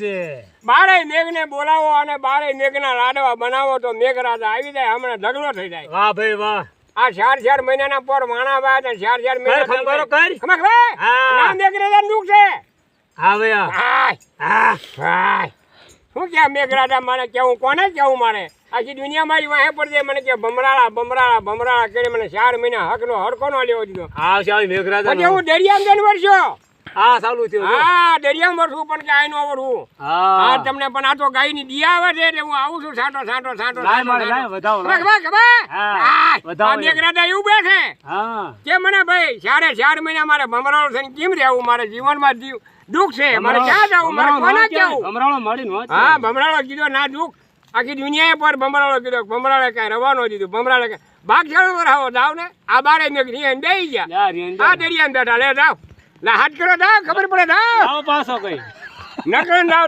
છે. બારે મેઘને બોલાવો અને બારે મેઘના લાડવા બનાવો તો મેઘરાજા આવી જાય હમણાં ઢગલો થઈ જાય. વાહ ભાઈ વાહ. આ ચાર ચાર મહિનાના પર માણા બાદ ચાર ચાર મહિના કર, કર. ખમક ના મેઘરાજા દુઃખ છે. હા હા. હા. શું કે મેઘરાજા મારે કેવું કોને કેવું મારે? આખી દુનિયા મારી વાહે પડશે મને કે ભમરાળા ભમરાળા ભમરાળા કરી મને ચાર મહિના હકનો હડકો નો લેવો દીધો. હા સાહેબ મેઘરાજા હું દરિયા અંદર વળશો હા ચાલુ થયું હા દરિયા મરશું પણ કાંઈ નો વળવું હા. તમને પણ આ તો ગાયની દિયા આવે છે એટલે હું આવું છું સાટો સાટો સાટો લાય મારે, લાય, વધાવો, મેઘરાજા એવું હા. કે મને ભાઈ ચારે ચાર મહિના મારે ભમરાળો થઈને કેમ રહેવું? મારે જીવનમાં જીવ દુઃખ છે. મારે ક્યાં જવું? મારે કોને જવું? ભમરાળો હોત હા ભમરાળો કીધો ના દુઃખ. આખી દુનિયાએ પર ભમરાળો કીધો ભમરાળે કાંઈ રવાનો દીધું ભમરાળે કાંઈ ભાગ ચાલુ કરાવો જાવ ને. આ બારે મેં બેસી ગયા. યાર રેંજો. આ દરિયામાં બેઠા. લે જાવ. લા હાથ કરો ના ખબર પડે ના. પાછો કઈ. નકર જાવ